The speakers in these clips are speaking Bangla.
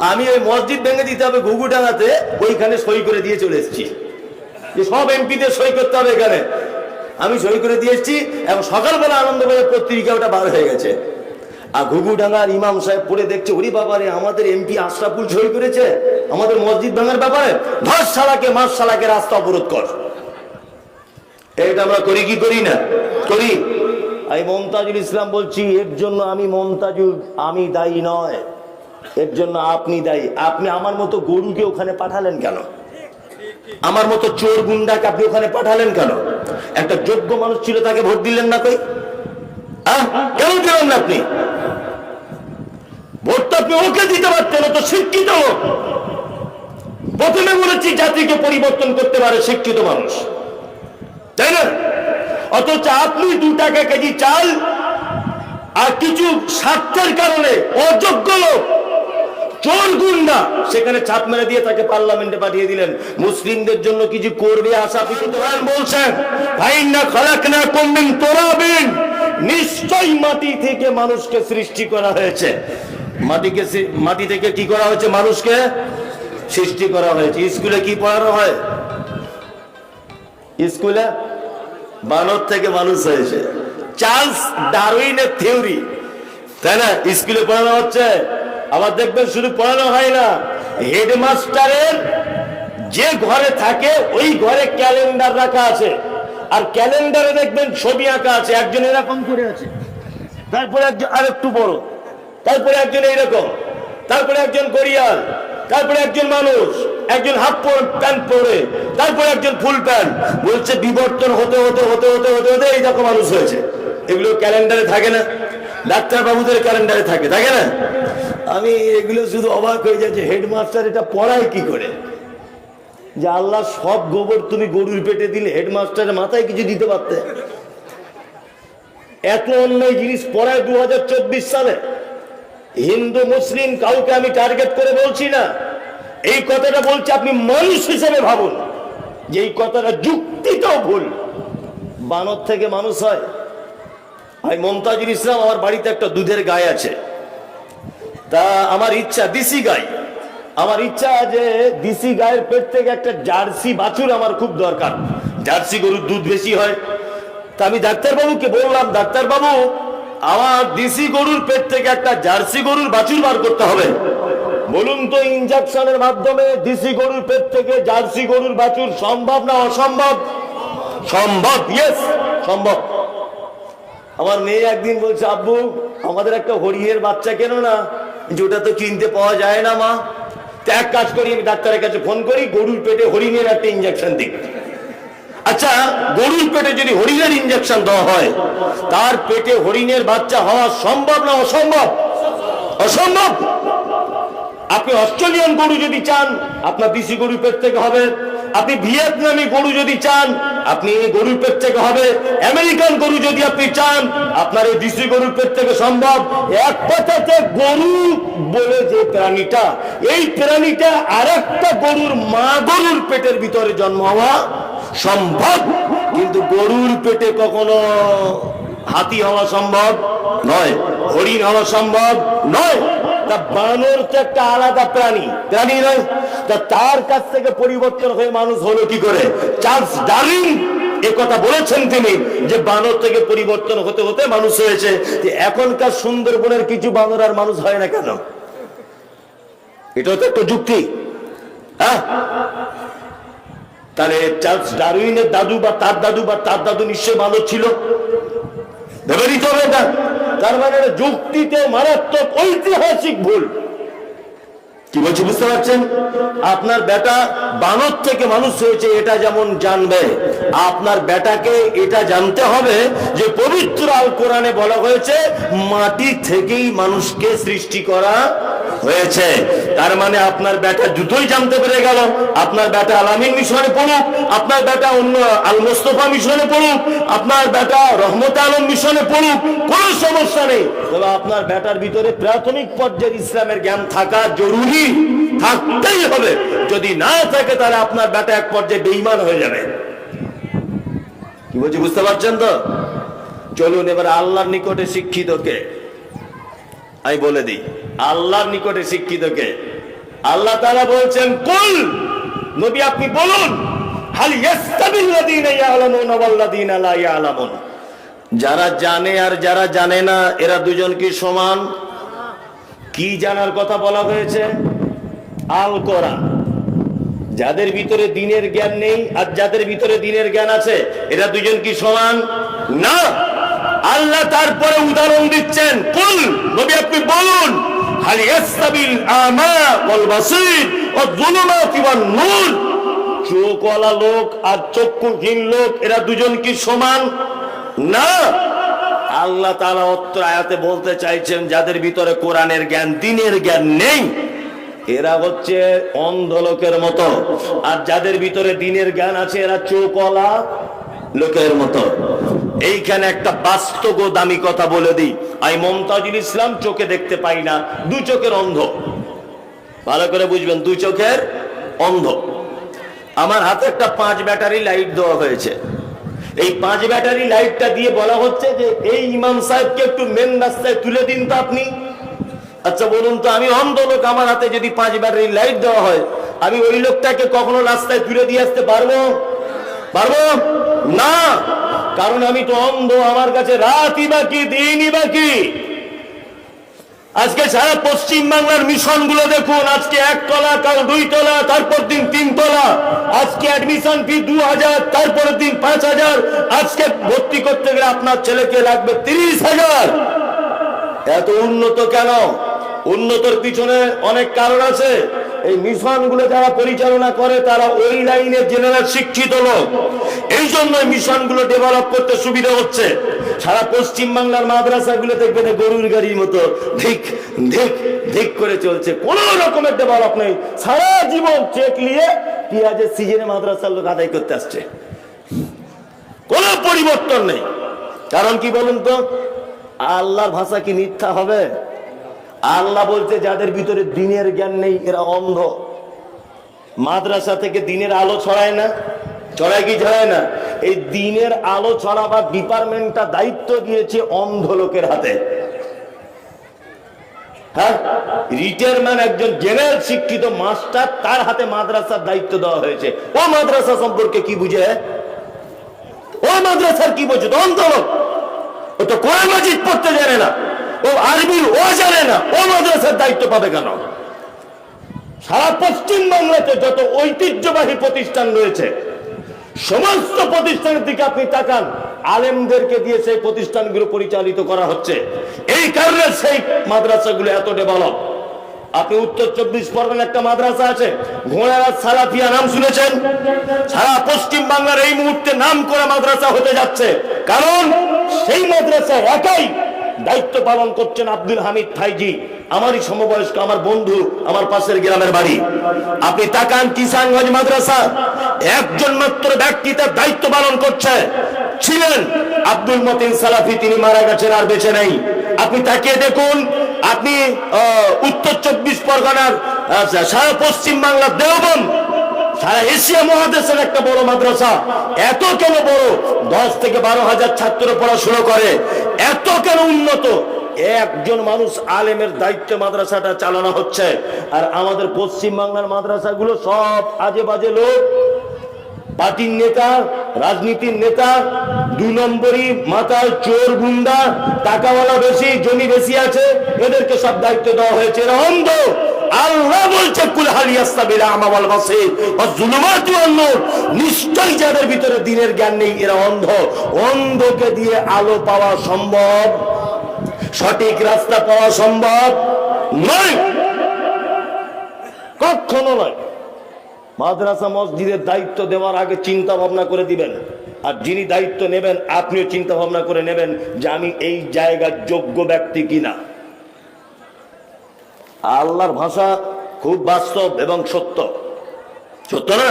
আমি ওই মসজিদ ভেঙে দিতে হবে ঘুঘুডাঙ্গাতে, ওইখানে সই করে দিয়ে চলে এসেছি। যে সব এমপিদের সই করতে হবে এখানে। আমি সই করে দিয়ে এসেছি এবং সকালবেলা আনন্দবাজার পত্রিকা ওটা বার হয়ে গেছে। আর ঘুঘুডাঙ্গার ইমাম সাহেব পড়ে দেখছে, ওরি বাবারে, আমাদের এমপি আশরাফুল সই করেছে? আমাদের মসজিদ ভাঙার ব্যাপারে? ধর শালাকে মাস সালাকে রাস্তা অবরোধ কর। এটা আমরা করি কি করি না? করি। আমি মমতাজুল ইসলাম বলছি, এর জন্য আমি মমতাজুল, আমি দায়ী নয়। এর জন্য আপনি দায়ী। আপনি আমার মতো গরুকে ওখানে পাঠালেন কেন? আমার মতো চোর গুন্ডাকে আপনি ওখানে পাঠালেন কেন? একটা যোগ্য মানুষ ছিল, তাকে ভোট দিলেন না কই? কেন দিলেন না আপনি? আপনি ওকে দিতে পারতেন তো শিক্ষিত প্রথমে বলেছি, জাতিকে পরিবর্তন করতে পারে শিক্ষিত মানুষ। তাই না? অথচ আপনি দু টাকা কেজি চাল আর কিছু স্বার্থের কারণে অযোগ্য লোক চোর গুন্ডা। সেখানে ছাপ মেরে দিয়ে তাকে পার্লামেন্টে পাঠিয়ে দিলেন। মুসলিমদের জন্য কিছু করবে আশা পিছু কোরআন বলছেন। ভাই না খালাক না কমবিন তোরাবিন। নিশ্চয়ই মাটি থেকে মানুষকে সৃষ্টি করা হয়েছে। মাটিকে মাটি থেকে কি করা হয়েছে মানুষকে? সৃষ্টি করা হয়েছে। স্কুলে কি পড়ানো হয়? স্কুলে বানর থেকে মানুষ হয়েছে। চার্লস ডারউইনের থিওরি। তাই না? স্কুলে পড়ানো হচ্ছে আবার দেখবেন শুধু পড়ানো হয় না, হেডমাস্টারের যে ঘরে থাকে, ওই ঘরে ক্যালেন্ডার রাখা আছে। আর ক্যালেন্ডারে দেখবেন ছবি আঁকা আছে, একজন এরকম করে আছে। তারপরে একজন আরেকটু বড়, তারপরে একজন এইরকম, তারপরে একজন গড়িয়াল, তারপরে একজন মানুষ, একজন হাফ প্যান্ট পরে, তারপরে একজন ফুল প্যান্ট। বলছে বিবর্তন হতে হতে হতে হতে হতে হতে এই দেখো মানুষ হয়েছে। এগুলো ক্যালেন্ডারে থাকে না ডাক্তার বাবুদের ক্যালেন্ডারে থাকে থাকে না? আমি এগুলো শুধু অবাক হয়ে যাচ্ছে হেডমাস্টার এটা পড়ায় কি করে? যে আল্লাহ সব গোবর তুমি গরুর পেটে দিলে হেডমাস্টারের মাথায় কিছু দিতে পারতে। এত অন্যায় জিনিস পড়ায় দু হাজার চব্বিশ সালে। হিন্দু, মুসলিম কাউকে আমি টার্গেট করে বলছি না। এই কথাটা বলছি আপনি মানুষ হিসেবে ভাবুন। যে এই কথাটা যুক্তিটাও ভুল। বানর থেকে মানুষ হয়। ভাই, মমতাজুল ইসলাম আমার বাড়িতে একটা দুধের গায়ে আছে। তা আমার ইচ্ছা দিসি গাই। আমার ইচ্ছা যে দিসি গায়ের পেট থেকে একটা জার্সি বাছুর আমার খুব দরকার। জার্সি গরুর দুধ বেশি হয়। তা আমি ডাক্তারবাবুকে বললাম, ডাক্তারবাবু, আমার দিসি গরুর পেট থেকে একটা জার্সি গরুর বাছুর বার করতে হবে। বলুন তো ইনজেকশনের মাধ্যমে দিসি গরুর পেট থেকে জার্সি গরুর বাছুর সম্ভব না অসম্ভব? সম্ভব ইয়েস সম্ভব। আমার মেয়ে একদিন বলছে, আব্বু, আমাদের একটা হরিণের বাচ্চা কেন না ওটা তো কিনতে পাওয়া যায় না, মা। এক কাজ করি ডাক্তারের কাছে ফোন করি, গরুর পেটে হরিণের একটা ইঞ্জেকশন দিই। আচ্ছা গরুর পেটে যদি হরিণের ইঞ্জেকশন দেওয়া হয়, তার পেটে হরিণের বাচ্চা হওয়া সম্ভব না অসম্ভব? অসম্ভব! আপনি অস্ট্রেলিয়ান গরু যদি চান, আপনার দেশি গরুর পেট থেকে হবে। আপনি ভিয়েতনামি গরু যদি চান, আপনি এই গরুর পেট থেকে হবে। আমেরিকান গরু যদি আপনি চান, আপনার এই দেশি গরুর পেট থেকে সম্ভব। এক কথাতে গরু বলে যে প্রাণীটা, এই প্রাণীটা আরেকটা গরুর মা গরুর পেটের ভিতরে জন্ম হওয়া সম্ভব। কিন্তু গরুর পেটে কখনো হাতি হওয়া সম্ভব নয়, হরিণ হওয়া সম্ভব নয়। তা বানর তো একটা আলাদা প্রাণী প্রাণী নয় তা তার কাছ থেকে পরিবর্তন হয়ে মানুষ হলো কি করে? চার্লস ডার্লিং কথা বলেছেন তিনি যে বানর থেকে পরিবর্তন হতে হতে মানুষ হয়েছে। এখনকার সুন্দরবনের কিছু বানর আর মানুষ হয় না কেন? এটা তো একটা যুক্তি। হ্যাঁ? তাহলে চার্লস ডারউইনের দাদু বা তার দাদু বা তার দাদু নিশ্চয়ই ভালো ছিল? ভেবে নিতে হবে তার মানে যুক্তিতে মারাত্মক ঐতিহাসিক ভুল। কি বলছি বুঝতে পারছেন? আপনার বেটা বানর থেকে মানুষ হয়েছে, এটা যেমন জানবে। আপনার বেটাকে এটা জানতে হবে যে পবিত্র আল কোরআনে বলা হয়েছে, মাটি থেকেই মানুষকে সৃষ্টি করা হয়েছে। তার মানে আপনার বেটা জুতোই জানতে পেরে গেল। আপনার বেটা আলামিন মিশনে পড়ুক, আপনার বেটা অন্য আল মোস্তফা মিশনে পড়ুক, আপনার বেটা রহমত আলম মিশনে পড়ুক, কোনো সমস্যা নেই। তবে আপনার বেটার ভিতরে প্রাথমিক পর্যায়ের ইসলামের জ্ঞান থাকা জরুরি। থাকতেই হবে। যদি না থাকে তাহলে আপনার বেটা এক পর্যায়ে বেইমান হয়ে যাবে। কি বলছি, বুঝতে পারছেন তো? চলুন এবার আল্লাহর নিকটে শিক্ষিতকে আমি বলে দিই, আল্লাহর নিকটে শিক্ষিতকে আল্লাহ তাআলা বলছেন, কুল, নবী আপনি বলুন, হাল যারা জানে আর যারা জানে না, এরা দুজন কি সমান? কি জানার কথা বলা হয়েছে? আল করা যাদের ভিতরে দিনের জ্ঞান নেই আর যাদের ভিতরে দিনের জ্ঞান আছে, এরা দুজন কি সমান? না। আল্লাহ তারপরে উদাহরণ দিচ্ছেন। কুল, নবী আপনি বলুন, হাল ইয়াস্তাবিল আমা ওয়াল বাসীর ওয়াজ যুলুমাতি ওয়ান নূর। চোখওয়ালা লোক আর চক্ষুহীন লোক, এরা দুজন কি সমান? না। আল্লাহ তালা অত্র আয়াতে বলতে চাইছেন, যাদের ভিতরে কোরআনের জ্ঞান, দিনের জ্ঞান নেই, এরা হচ্ছে অন্ধ লোকের মতো। আর যাদের ভিতরে দিনের জ্ঞান আছে, এরা চোখওয়ালা লোকের মতো। এইখানে একটা বাস্তব দামি কথা বলে দিই। আমি মমতাজুল ইসলাম চোখে দেখতে পাই না, দু চোখের অন্ধ। ভালো করে বুঝবেন, দু চোখের অন্ধ। আমার হাতে একটা পাঁচ ব্যাটারি লাইট দেওয়া হয়েছে। এই পাঁচ ব্যাটারি লাইটটা দিয়ে বলা হচ্ছে যে এই ইমাম সাহেবকে একটু মেন রাস্তায় তুলে দিন তো আপনি। আচ্ছা বলুন তো, আমি অন্ধ লোক আমার হাতে যদি পাঁচ ব্যাটারি লাইট দেওয়া হয়, আমি ওই লোকটাকে কখনো রাস্তায় তুলে দিয়ে আসতে পারব? পারব? না। কারণ আমি তো অন্ধ, আমার কাছে রাতই বাকি, দিনই বাকি। আজকে সারা পশ্চিম বাংলার মিশনগুলো দেখুন, আজকে এক তলা, কাল দুই তলা তারপর দিন তিন তলা। আজকে অ্যাডমিশন ফি দু হাজার, তারপরের দিন পাঁচ হাজার। আজকে ভর্তি করতে গেলে আপনার ছেলেকে লাগবে তিরিশ হাজার। এত উন্নত কেন? উন্নতর পিছনে অনেক কারণ আছে। এই মিশনগুলো যারা পরিচালনা করে, তারা ওই লাইনের জেনারেল শিক্ষিত লোক। এই জন্য মিশনগুলো ডেভেলপ করতে সুবিধা হচ্ছে। সারা পশ্চিম বাংলার মাদ্রাসা গুলো দেখবেন গরুর গাড়ির মতো ধিক ধিক ধিক করে চলছে। কোন রকমের ডেভেলপ নেই। সারা জীবন চেক নিয়ে পেঁয়াজের সিজনে মাদ্রাসার লোক আদায় করতে আসছে। কোন পরিবর্তন নেই। কারণ কি বলুন তো? আল্লাহর ভাষা কি মিথ্যা হবে? আল্লাহ বলছে, যাদের ভিতরে দিনের জ্ঞান নেই, এরা অন্ধ। মাদ্রাসা থেকে দিনের আলো ছড়ায় না? ছড়ায় কি ছড়ায় না? এই দিনের আলো ছড়াবার ডিপার্টমেন্টটা দায়িত্ব দিয়েছে অন্ধ লোকের হাতে। হ্যাঁ? দায়িত্ব ও মাদ্রাসা কি জানে না। ও ও জানে না। ও মাদ্রাসার দায়িত্ব পাবে কেন? সারা পশ্চিম যত ঐতিহ্যবাহী প্রতিষ্ঠান রয়েছে সমস্ত প্রতিষ্ঠানের দিকে আপনি তাকান, আলেমদেরকে দিয়ে সেই প্রতিষ্ঠানগুলো পরিচালিত করা হচ্ছে। এই কারণে সেই মাদ্রাসাগুলো এত ডেভেলপ আপনি উত্তর চব্বিশ পরগনার একটা মাদ্রাসা আছে ঘোড়ারাত সালাফিয়া নাম শুনেছেন? সারা পশ্চিম বাংলার এই মুহূর্তে নাম করে মাদ্রাসা হতে যাচ্ছে। কারণ সেই মাদ্রাসায় একাই দায়িত্ব পালন করছেন আব্দুল হামিদ ফাইজি। আমারই সমবয়স্ক, আমার বন্ধু, আমার পাশের গ্রামের বাড়ি। আপনি তাকান কিষানগঞ্জ মাদ্রাসা। একজন মাত্র ব্যক্তি তার দায়িত্ব পালন করছে। ছিলেন আব্দুল মতিন সালাফি, তিনি মারা গেছেন আর বেঁচে নেই। আপনি তাকিয়ে দেখুন, আপনি উত্তর চব্বিশ পরগনার সারা পশ্চিম বাংলার দেওবন সারা এশিয়া মহাদেশের একটা বড় মাদ্রাসা। এত কেন বড়? দশ থেকে বারো হাজার ছাত্র পড়াশোনা করে। এত কেন উন্নত? একজন মানুষ আলেমের দায়িত্বে মাদ্রাসাটা চালানো হচ্ছে। আর আমাদের পশ্চিম বাংলার মাদ্রাসাগুলো সব আজে বাজে লোক। পার্টির নেতা, রাজনীতির নেতা, দু নম্বরই মাথায় চোর গুন্ডা, টাকাওয়ালা বেশি, জমি বেশি আছে, এদেরকে সব দায়িত্ব দেওয়া হয়েছে। এরা অন্ধ। আল্লাহ বলছে কুলহালিয়াস্তাবিল আমাওয়াল বাসির। ওয়া যুলুমাতু আন-নূর নিশ্চয়ই যাদের ভিতরে দিনের জ্ঞান নেই, এরা অন্ধ। অন্ধকে দিয়ে আলো পাওয়া সম্ভব, সঠিক রাস্তা পাওয়া সম্ভব নয়। কখনো নয়। মাদ্রাসা মসজিদের দায়িত্ব দেওয়ার আগে চিন্তা ভাবনা করে দিবেন। আর যিনি দায়িত্ব নেবেন, আপনিও চিন্তা ভাবনা করে নেবেন যে আমি এই জায়গার যোগ্য ব্যক্তি কিনা। আল্লাহর ভাষা খুব বাস্তব এবং সত্য। সত্য না?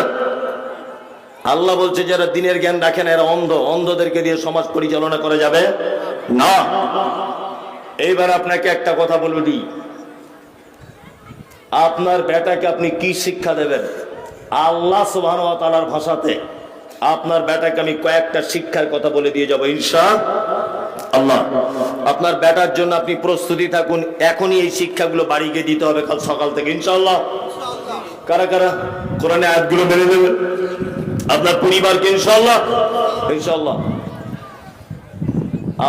আল্লাহ বলছে, যারা দিনের জ্ঞান রাখেন এরা অন্ধ। অন্ধদেরকে দিয়ে সমাজ পরিচালনা করা যাবে না। এইবার আপনাকে একটা কথা বলব দিই আপনার বেটাকে আপনি কি শিক্ষা দেবেন? আল্লাহ সুবহান ওয়া ভাষাতে আপনার বেটাকে আমি কয়েকটা শিক্ষার কথা বলে দিয়ে যাব, ইনশা আল্লাহ। আপনার বেটার জন্য আপনি প্রস্তুতি থাকুন, এখনই এই শিক্ষাগুলো বাড়ি গিয়ে দিতে হবে কাল সকাল থেকে, ইনশাআল্লাহ। কারা কারা? কোরআনে আয়াতগুলো মেনে নেবেন? আপনার পরিবারকে ইনশাল্লাহ ইনশাল্লাহ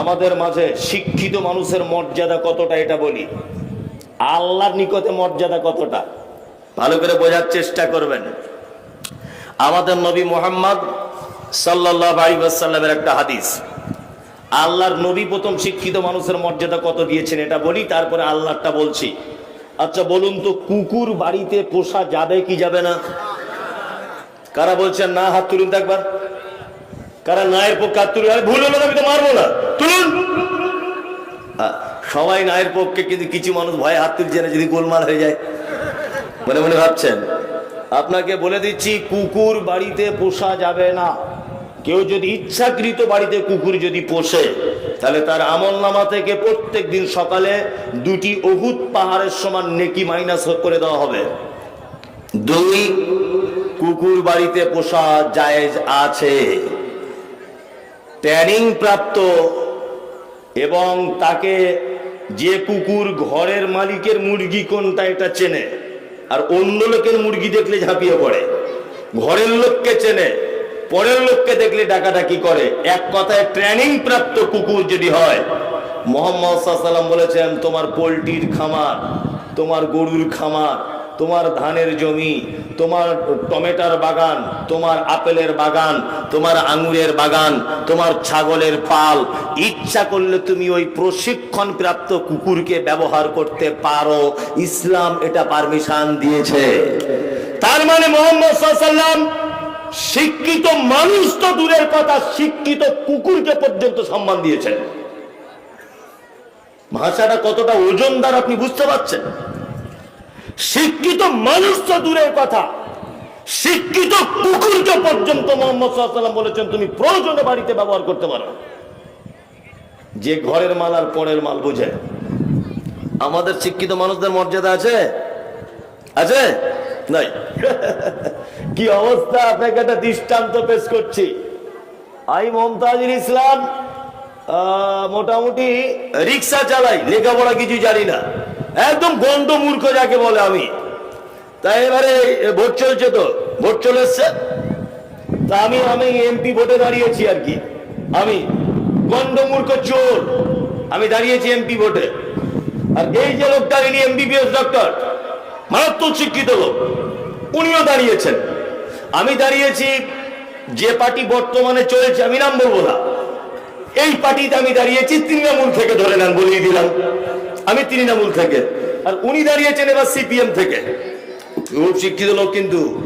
আমাদের মাঝে শিক্ষিত মানুষের মর্যাদা কতটা এটা বলি? আল্লাহর নিকটে মর্যাদা কতটা? ভালো করে বোঝার চেষ্টা করবেন। আমাদের নবী মোহাম্মদ সাল্লাহ আলিবাসাল্লামের একটা হাদিস। আল্লাহর নবী প্রথম শিক্ষিত মানুষের মর্যাদা কত দিয়েছেন এটা বলি, তারপরে আল্লাহটা বলছি। আচ্ছা বলুন তো, কুকুর বাড়িতে পোষা যাবে কি যাবে না? কারা বলছেন, না, হাত তুলুন তো একবার কারা নায়ের পক্ষে হাত তুলুন? আরে, ভুল হলো আমি তো মারবো না। তুলুন! সবাই নায়ের পক্ষে কিন্তু কিছু মানুষ ভয়ে হাত তুলছে না, যদি গোলমাল হয়ে যায়। মনে মনে ভাবছেন। আপনাকে বলে দিচ্ছি, কুকুর বাড়িতে পোষা যাবে না। কেউ যদি ইচ্ছাকৃত বাড়িতে কুকুর যদি পোষে, তাহলে তার আমল নামা থেকে প্রত্যেক দিন সকালে দুটি অহুত পাহাড়ের সমান নেকি মাইনাস করে দেওয়া হবে। দুই, কুকুর বাড়িতে পোষা জায়েজ আছে। ট্যানিং প্রাপ্ত এবং তাকে যে কুকুর ঘরের মালিকের মুরগি কোনটা এটা চেনে, আর অন্য লোকের মুরগি দেখলে ঝাঁপিয়ে পড়ে। ঘরের লোককে চেনে। পরের লোককে দেখলে ডাকাডাকি করে। এক কথায় ট্রেনিং প্রাপ্ত কুকুর যদি হয়, মোহাম্মদ সাল্লাম বলেছেন, তোমার পোলট্রির খামার, তোমার গরুর খামার, তোমার ধানের জমি, তোমার টমেটার বাগান, তোমার আপেলের বাগান, তোমার আঙুরের বাগান, তোমার ছাগলের পাল, ইচ্ছা করলে তুমি ওই প্রশিক্ষণ প্রাপ্ত কুকুরকে ব্যবহার করতে পারো। ইসলাম এটা পারমিশন দিয়েছে। তার মানে মোহাম্মদ সাল্লাম শিক্ষিত মানুষ তো দূরের কথা, শিক্ষিত কুকুরকে পর্যন্ত সম্মান দিয়েছেন। ভাষাটা কতটা ওজন ওজনদার আপনি বুঝতে পারছেন? শিক্ষিত মানুষ তো দূরের কথা, শিক্ষিত কুকুরকে পর্যন্ত মোহাম্মদ সাল্লাম বলেছেন, তুমি প্রয়োজনে বাড়িতে ব্যবহার করতে পারো। যে ঘরের মাল আর পরের মাল বুঝে। আমাদের শিক্ষিত মানুষদের মর্যাদা আছে? আছে? নাই। কি অবস্থা? আপনাকে একটা দৃষ্টান্ত পেশ করছি। আই মমতাজুল ইসলাম মোটামুটি রিক্সা চালাই, লেখাপড়া কিছু জানি না। একদম গন্ড মূর্খ যাকে বলে আমি। তাই এবারে ভোট চলছে তো, ভোট চলে এসছে। তা আমি আমি এমপি ভোটে দাঁড়িয়েছি আর কি। আমি গন্ডমূর্খ চোর। আমি দাঁড়িয়েছি এমপি ভোটে। আর এই যে লোকটা ইনি এমবিবিএস ডক্টর মারাত্মক শিক্ষিত লোক। উনিও দাঁড়িয়েছেন। আমি দাঁড়িয়েছি, যে পার্টি বর্তমানে চলেছে, আমি নাম বলব না। এই পার্টিতে আমি দাঁড়িয়েছি, তৃণমূল থেকে ধরে নেন বলিয়ে দিলাম। আমি তৃণমূল থেকে। আর উনি দাঁড়িয়েছেন এবার সিপিএম থেকে। খুব শিক্ষিত লোক কিন্তু।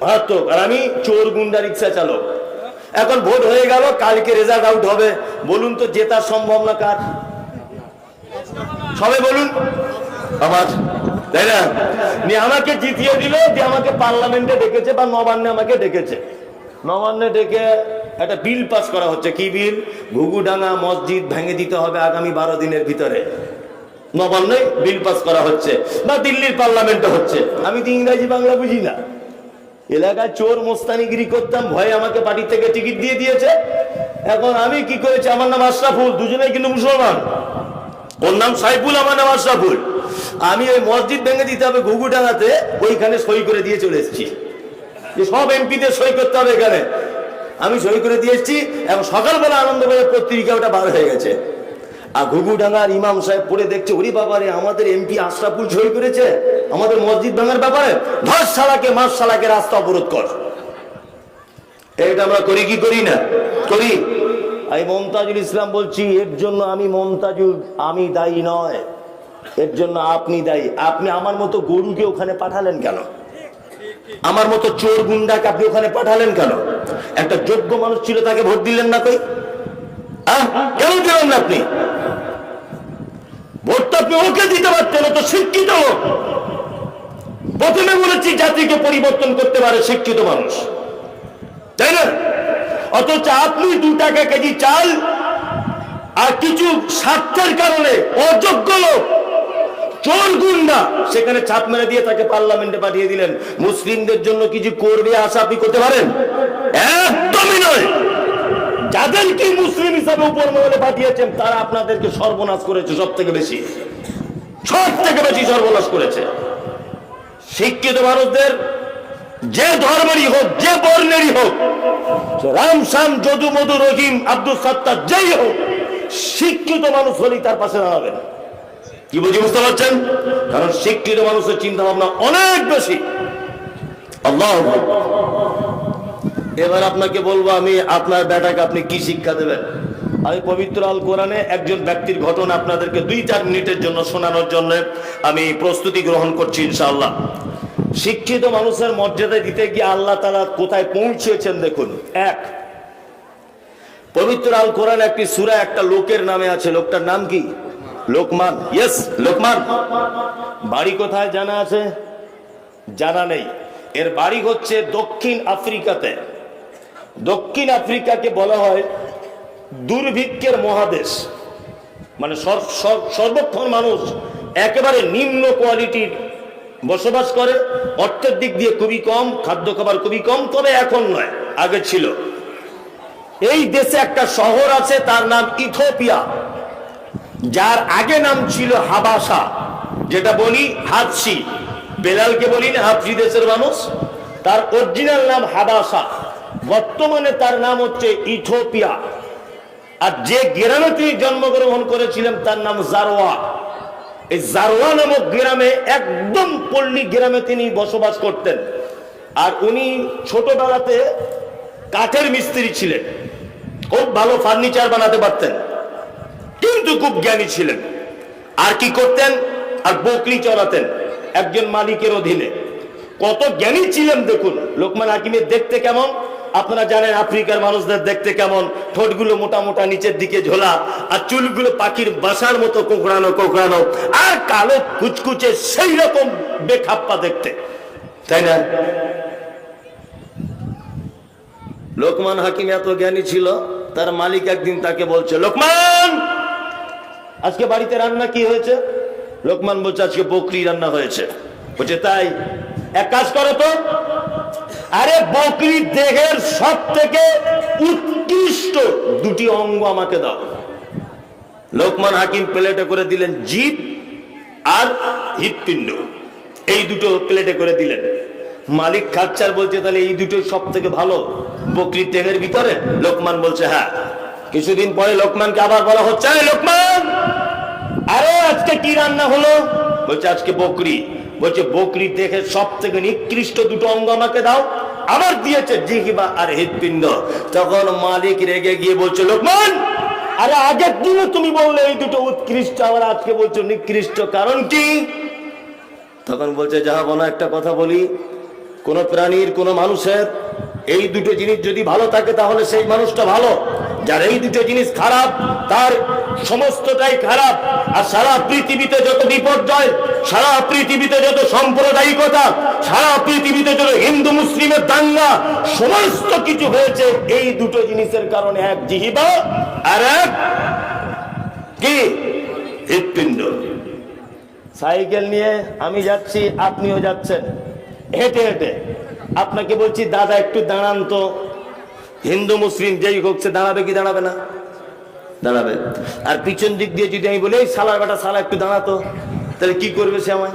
মারাত্মক। আর আমি চোর গুন্ডা রিক্সা চালক। এখন ভোট হয়ে গেল, কালকে রেজাল্ট আউট হবে। বলুন তো জেতার সম্ভাবনা কার? সবাই বলুন। আমার তাই না? নিয়ে আমাকে জিতিয়ে দিল যে আমাকে পার্লামেন্টে ডেকেছে বা নবান্নে আমাকে ডেকেছে। নবান্নে ডেকে একটা বিল পাস করা হচ্ছে। কি বিল? ঘুঘুডাঙ্গা মসজিদ ভেঙে দিতে হবে আগামী বারো দিনের ভিতরে। নবান্নে বিল পাস করা হচ্ছে বা দিল্লির পার্লামেন্টে হচ্ছে। আমি তো ইংরাজি বাংলা বুঝি না। এলাকায় চোর মোস্তানিগিরি করতাম, ভয়ে আমাকে পার্টি থেকে টিকিট দিয়ে দিয়েছে। এখন আমি কি করেছি? আমার নাম আশরাফুল, দুজনেই কিন্তু মুসলমান। ওর নাম সাইফুল, আমার নাম আশরাফুল। আমি ওই মসজিদ ভেঙে দিতে হবে ঘুঘুডাঙ্গাতে ওইখানে সই করে দিয়ে চলে এসেছি। যে সব এমপিদের সই করতে হবে এখানে। আমি সই করে দিয়ে এসেছি এবং সকালবেলা আনন্দবাজার পত্রিকা ওটা বার হয়ে গেছে। আর ঘুঘুডাঙ্গার ইমাম সাহেব পড়ে দেখছে, ওরে বাবারে আমাদের এমপি আশরাফুল সই করেছে? আমাদের মসজিদ ভাঙার ব্যাপারে? ধর শালাকে মাস শালাকে রাস্তা অবরোধ কর। এটা আমরা করি কি করি না? করি। আমি মমতাজুল ইসলাম বলছি, এর জন্য আমি মমতাজুল, আমি দায়ী নয়। এর জন্য আপনি দায়ী। আপনি আমার মতো গরুকে ওখানে পাঠালেন কেন? আমার মতো চোর গুন্ডাকে আপনি ওখানে পাঠালেন কেন? একটা যোগ্য মানুষ ছিল, তাকে ভোট দিলেন না কই? কেন দিলেন আপনি? আপনি ওকে দিতে পারতেন তো শিক্ষিত প্রথমে বলেছি, জাতিকে পরিবর্তন করতে পারে শিক্ষিত মানুষ। তাই না? অথচ আপনি দু টাকা কেজি চাল আর কিছু স্বার্থের কারণে অযোগ্য লোক চোর গুন্ডা। সেখানে ছাপ মেরে দিয়ে তাকে পার্লামেন্টে পাঠিয়ে দিলেন। মুসলিমদের জন্য কিছু করবে আশা আপনি করতে পারেন? একদমই নয়। যাদেরকে মুসলিম হিসাবে উপর মহলে পাঠিয়েছেন, তারা আপনাদেরকে সর্বনাশ করেছে সব থেকে বেশি। সব থেকে বেশি সর্বনাশ করেছে। শিক্ষিত মানুষদের যে ধর্মেরই হোক, যে বর্ণেরই হোক, রাম শ্যাম যদু মধু রহিম, আব্দুল সত্তার যেই হোক, শিক্ষিত মানুষ হলেই তার পাশে দাঁড়াবেন। কি বুঝি বুঝতে পারছেন? কারণ শিক্ষিত মানুষের চিন্তা ভাবনা অনেক বেশি। আল্লাহ এবার আপনাকে বলব আমি আপনার বেটাকে আপনি কি শিক্ষা দেবেন? আমি পবিত্র আল কোরআনে একজন ব্যক্তির ঘটনা আপনাদেরকে দুই চার মিনিটের জন্য শোনানোর জন্য আমি প্রস্তুতি গ্রহণ করছি ইনশাআল্লাহ। শিক্ষিত মানুষের মর্যাদা দিতে গিয়ে আল্লাহ তালা কোথায় পৌঁছেছেন দেখুন। এক, পবিত্র আল কোরআন একটি সুরা একটা লোকের নামে আছে। লোকটার নাম কি? লোকমান ইয়েস লোকমান। বাড়ি কোথায় জানা আছে? জানা নেই। এর বাড়ি হচ্ছে দক্ষিণ আফ্রিকাতে। দক্ষিণ আফ্রিকাকে বলা হয় দুর্ভিক্ষের মহাদেশ। মানে সর- সর- সর্বক্ষণ মানুষ একেবারে নিম্ন কোয়ালিটির বসবাস করে। অর্থের দিক দিয়ে খুবই কম, খাদ্য খাবার খুবই কম, তবে এখন নয়, আগে ছিল। এই দেশে একটা শহর আছে, তার নাম ইথোপিয়া যার আগে নাম ছিল হাবাসা, যেটা বলি হাতসি বেলালকে বলি না হাফসি দেশের মানুষ। তার অরিজিনাল নাম হাবাসা। বর্তমানে তার নাম হচ্ছে ইথোপিয়া আর যে গ্রামে তিনি জন্মগ্রহণ করেছিলেন, তার নাম জারোয়া। এই জারোয়া নামক গ্রামে একদম পল্লী গ্রামে তিনি বসবাস করতেন। আর উনি ছোটবেলাতে কাঠের মিস্ত্রি ছিলেন। খুব ভালো ফার্নিচার বানাতে পারতেন। কিন্তু খুব জ্ঞানী ছিলেন। আর কি করতেন? আর বকরি চড়াতেন একজন মালিকের অধীনে। কত জ্ঞানী ছিলেন দেখুন। লোকমান হাকিমের দেখতে কেমন? আপনারা জানেন আফ্রিকার মানুষদের দেখতে কেমন? ঠোঁটগুলো মোটা মোটা নিচের দিকে ঝোলা, আর চুলগুলো পাখির বাসার মতো কোকড়ানো কোকড়ানো, আর কালো কুচকুচে সেই রকম বেখাপ্পা দেখতে। তাই না? লোকমান হাকিম এত জ্ঞানী ছিল, তার মালিক একদিন তাকে বলছে, লোকমান আজকে বাড়িতে রান্না কি হয়েছে? লোকমান বলছে, আজকে বকরি রান্না হয়েছে। বলছে, তাই? এক কাজ করো তো। আরে বকরির দেহের সব থেকে উৎকৃষ্ট দুটি অঙ্গ আমাকে দাও। লোকমান হাকিম প্লেটে করে দিলেন জিভ আর হৃৎপিণ্ড। এই দুটো প্লেটে করে দিলেন। মালিক খাচ্চার বলছে, তাহলে এই দুটো সব থেকে ভালো? বকরির দেহের ভিতরে? লোকমান বলছে হ্যাঁ। কিছুদিন পরে লোকমানকে আবার বলা হচ্ছে, "এই লোকমান, আরে আজকে কি রান্না হলো? বলছে, আজকে বকরি। বলছে, বকরি দেখে সব থেকে নিকৃষ্ট দুটো অঙ্গ আমাকে দাও। আবার দিয়েছে, জিহিবা আর হৃৎপিণ্ড। তখন মালিক রেগে গিয়ে বলছে, লোকমান, আরে আগের দিনে তুমি বললে এই দুটো উৎকৃষ্ট, আবার আজকে বলছো নিকৃষ্ট, কারণ কি? তখন বলছে যাহা বলো, একটা কথা বলি। কোন প্রাণীর, কোন মানুষের এই দুটো জিনিস যদি ভালো থাকে, তাহলে সেই মানুষটা ভালো। যার এই দুটো জিনিস খারাপ, তার সমস্তটাই খারাপ। আর সারা পৃথিবীতে যত বিপর্যয়, সারা পৃথিবীতে যত সাম্প্রদায়িকতা, সারা পৃথিবীতে যত হিন্দু, মুসলিমের দাঙ্গা, সমস্ত কিছু হয়েছে। এই দুটো জিনিসের কারণে এক জিহিবা আর এক কি? হৃৎপিণ্ড। সাইকেল নিয়ে আমি যাচ্ছি, আপনিও যাচ্ছেন। হেঁটে হেঁটে। আপনাকে বলছি, দাদা, একটু দাঁড়ান তো। হিন্দু, মুসলিম, যেই হোক, সে দাঁড়াবে কি দাঁড়াবে না? দাঁড়াবে। আর পিছন দিক দিয়ে যদি আমি বলি, এই সালার বেটা সালা একটু দাঁড়াতো। তাহলে কি করবে সে আমায়?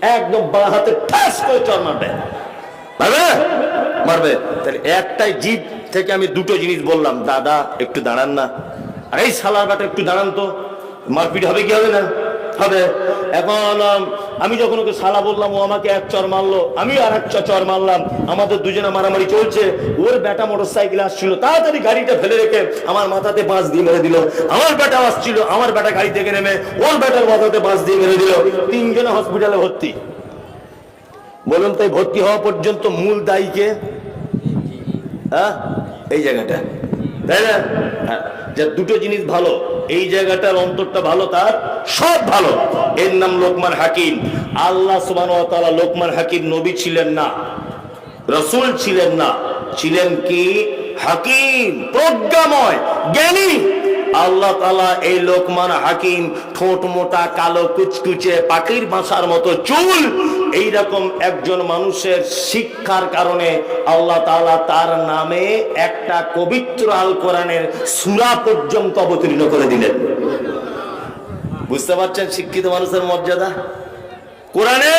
একদম বাঁ হাতে ঠাস করে চর মারবে। মারবে? মারবে। তাহলে একটাই জিপ থেকে আমি দুটো জিনিস বললাম, দাদা, একটু দাঁড়ান না। আর, এই সালার বেটা, একটু দাঁড়ান তো। মারপিট হবে কি হবে না? হবে। এখন আম, যখন ওকে সালা বললাম ও আমাকে এক চর মারলো আমি আর এক চর মারলাম। আমাদের দুজনে মারামারি চলছে। ওর বেটা মোটর সাইকেল আসছিল। তাড়াতাড়ি গাড়িটা ফেলে রেখে আমার মাথাতে বাঁশ দিয়ে মেরে দিল। আমার বেটা আসছিল আমার বেটা গাড়ি থেকে নেমে ওর বেটার মাথাতে বাঁশ দিয়ে মেরে দিল। তিনজনে হসপিটালে ভর্তি। বলুন তাই ভর্তি হওয়া পর্যন্ত মূল দায়ীকে হ্যাঁ? এই জায়গাটা। তাই না? হ্যাঁ, যে দুটো জিনিস ভালো, এই জায়গাটার অন্তরটা ভালো, তার সব ভালো। এর নাম লোকমান হাকিম। আল্লাহ সুবান লোকমান হাকিম নবী ছিলেন না, রসুল ছিলেন না। ছিলেন কি? হাকিম, প্রজ্ঞাময়, জ্ঞানী। আল্লাহ তালা এই লোকমান হাকিম ঠোঁট মোটা, কালো, কুচকুচে, পাখির বাসার মতো চুল, এইরকম একজন মানুষের শিক্ষার কারণে আল্লাহ তালা তার নামে একটা পবিত্র আল কোরআনের সুরা পর্যন্ত অবতীর্ণ করে দিলেন। বুঝতে পারছেন শিক্ষিত মানুষের মর্যাদা? কোরআনে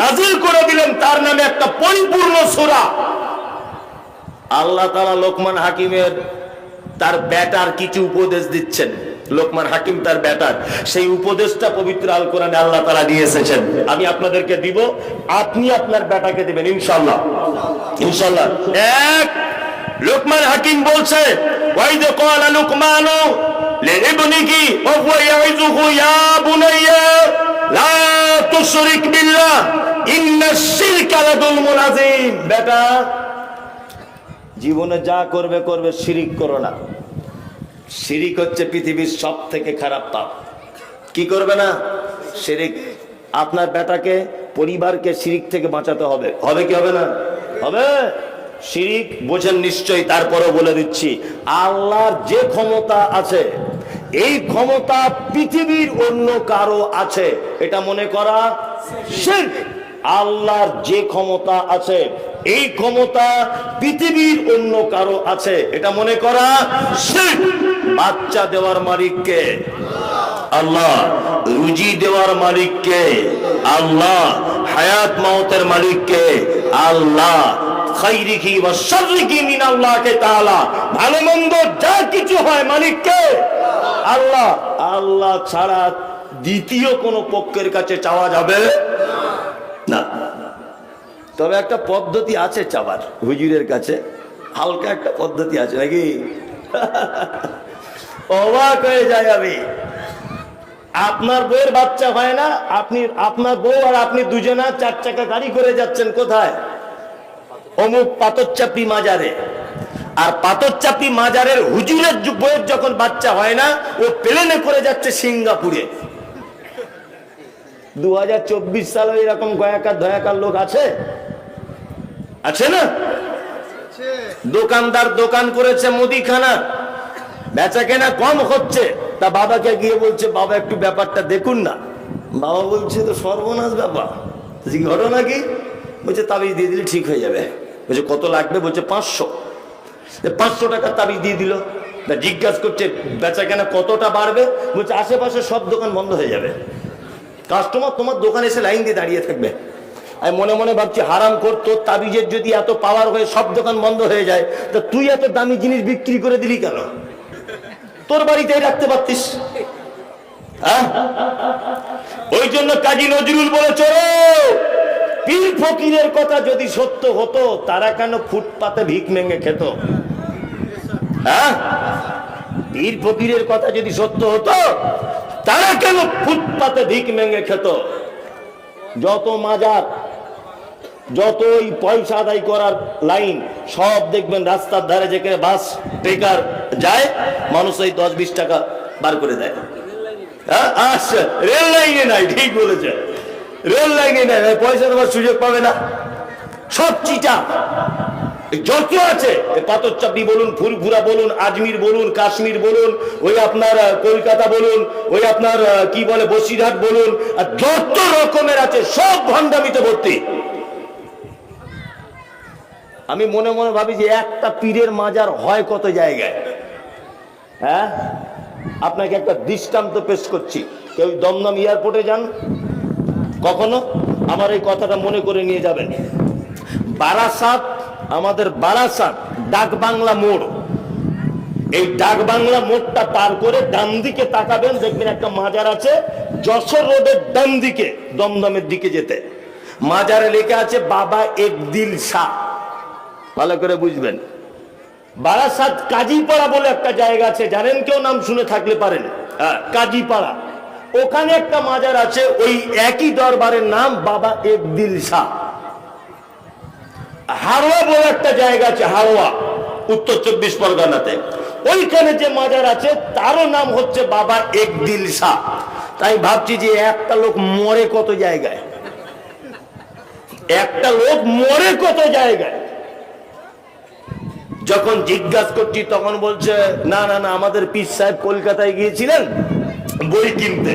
নাজিল করে দিলেন তার নামে একটা পরিপূর্ণ সূরা। আল্লাহ তালা লোকমান হাকিমের তার বেটার কিছু উপদেশ দিচ্ছেন। লোকমান হাকিম তার বেটার সেই উপদেশটা পবিত্র আল কোরআনে আল্লাহ তাআলা দিয়ে এসেছেন। আমি আপনাদেরকে দিব, আপনি আপনার বেটাকে দিবেন, ইনশাআল্লাহ। ইনশাআল্লাহ। এক, লোকমান হাকিম বলছে, ওয়াইদ ক্বালা লুকমানু লিইবনিহি ওয়া হুয়া ইয়াইযুহু ইয়া বুনাইয়া, লা তুশরিক বিল্লাহ, ইন্নাশ শিরকা লাযুলমুন আযীম। বেটা জীবনে যা করবে করবে, শিরিক করো না। শিরিক হচ্ছে পৃথিবীর সব থেকে খারাপ পাপ। কি করবে না? শিরিক। আপনার বেটাকে পরিবারকে শিরিক থেকে বাঁচাতে হবে। হবে কি হবে না? হবে। শিরিক বোঝেন নিশ্চয়ই, তারপরও বলে দিচ্ছি, আল্লাহর যে ক্ষমতা আছে, এই ক্ষমতা পৃথিবীর অন্য কারও আছে। এটা মনে করা আল্লাহর যে ক্ষমতা আছে এই ক্ষমতা পৃথিবীর অন্য কারও আছে। এটা মনে করা। বাচ্চা দেওয়ার মালিককে আল্লাহ। রুজি দেওয়ার মালিককে আল্লাহ। হায়াত মাউতের মালিককে আল্লাহ। ভালো মন্দ যা কিছু হয় আল্লাহ। আল্লাহ ছাড়া দ্বিতীয় কোনো পক্ষের কাছে চাওয়া যাবে না। তবে একটা পদ্ধতি আছে চাবার। হুজুরের কাছে হালকা একটা পদ্ধতি আছে, নাকি? অবাক হয়ে যায় আমি। আপনার বউয়ের বাচ্চা হয় না, আপনি, আপনার বউ আর আপনি দুজনা চার চাকা গাড়ি করে যাচ্ছেন কোথায়? অমুক পাতরচাপি মাজারে। আর পাতরচাপি মাজারের হুজুরের বউয়ের যখন বাচ্চা হয় না, ও প্লেনে করে যাচ্ছে সিঙ্গাপুরে। দু হাজার চব্বিশ সালে এরকম গয়াকার দয়াকার লোক আছে? আছে না? দোকানদার দোকান করেছে মুদিখানা। বেচা কেনা কম হচ্ছে। তা বাবাকে গিয়ে বলছে বাবা একটু ব্যাপারটা দেখুন না। বাবা বলছে তো সর্বনাশ ব্যাপার। ঘটনা কি? বলছে তাবিজ দিয়ে দিলে ঠিক হয়ে যাবে। বলছে কত লাগবে? বলছে পাঁচশো। পাঁচশো টাকা তাবিজ দিয়ে দিল। তা জিজ্ঞাসা করছে বেচা কেনা কতটা বাড়বে? বলছে আশেপাশে সব দোকান বন্ধ হয়ে যাবে। কাস্টমার তোমার দোকানে এসে লাইন দিয়ে দাঁড়িয়ে থাকবে। আমি মনে মনে ভাবছি, হারাম কর তোর তাবিজের যদি এত পাওয়ার হয়ে সব দোকান বন্ধ হয়ে যায়, তো তুই এত দামি জিনিস বিক্রি করে দিলি কেন? তোর বাড়িতেই রাখতে পারতিস। হ্যাঁ? ওই জন্য কাজী নজরুল বলে, চলো, পীর ফকিরের কথা যদি সত্য হতো, তারা কেন ফুটপাতে ভিক মেঙে খেত? হ্যাঁ? পীর ফকিরের কথা যদি সত্য হতো, তারা কেন ফুটপাতে ভিক মেঙে খেত? যত মাজার যতই পয়সা আদায় করার লাইন, সব দেখবেন রাস্তার ধারে যেখানে বাস, বেকার যায়, মানুষ এই দশ বিশ টাকা বার করে দেয়। আচ্ছা রেল লাইনে নাই, ঠিক বলেছে। রেল লাইনে নাই পয়সা দেওয়ার সুযোগ পাবে না। সব চিটা। যত আছে পাথরচাপি বলুন ফুরফুরা বলুন, আজমির বলুন, কাশ্মীর বলুন, ওই আপনার কলকাতা বলুন, ওই আপনার কি বলে, বসিরহাট বলুন, আর যত রকমের আছে, সব ভণ্ডামিতে ভর্তি। আমি মনে মনে ভাবি যে একটা পীরের মাজার হয় কত জায়গায়? হ্যাঁ? আপনাকে একটা দৃষ্টান্ত পেশ করছি। কেউ দমদম এয়ারপোর্টে যান? কখনো? আমার এই কথাটা মনে করে নিয়ে যাবেন। বারাসাত, আমাদের বারাসাত, ডাক বাংলা মোড়। এই ডাক বাংলা মোড়টা পার করে ডান দিকে তাকাবেন, দেখবেন একটা মাজার আছে, যশোর রোডের ডান দিকে, দমদমের দিকে যেতে। মাজারে লেখা আছে, বাবা একদিল শাহ। ভালো করে বুঝবেন। বারাসাত কাজীপাড়া বলে একটা জায়গা আছে জানেন কেউ নাম শুনে থাকলে পারেন? হ্যাঁ, কাজীপাড়া। ওখানে একটা মাজার আছে ওই একই দরবারের নাম বাবা একদিল শাহ। হারোয়া বলে একটা জায়গা আছে হারোয়া উত্তর চব্বিশ পরগনাতে। ওইখানে যে মাজার আছে তারও নাম হচ্ছে বাবা একদিল শাহ। তাই ভাবছি যে একটা লোক মরে কত জায়গায়? একটা লোক মরে কত জায়গায়? যখন জিজ্ঞাসা করছি, তখন বলছে, না না না, আমাদের পীর সাহেব কলকাতায় গিয়েছিলেন বই কিনতে।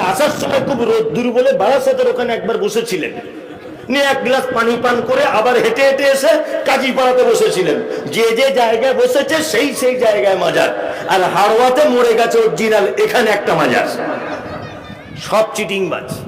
আসার সময় খুব রোদ্দুর বলে বারাসাতের ওখানে একবার বসেছিলেন। নিয়ে এক গ্লাস পানি পান করে আবার হেঁটে হেঁটে এসে কাজী পাড়াতে বসেছিলেন। যে যে জায়গায় বসেছে, সেই সেই জায়গায় মাজার। আর হাড়োয়াতে মরে গেছে অরিজিনাল এখানে একটা মাজার। সব চিটিংবাজ।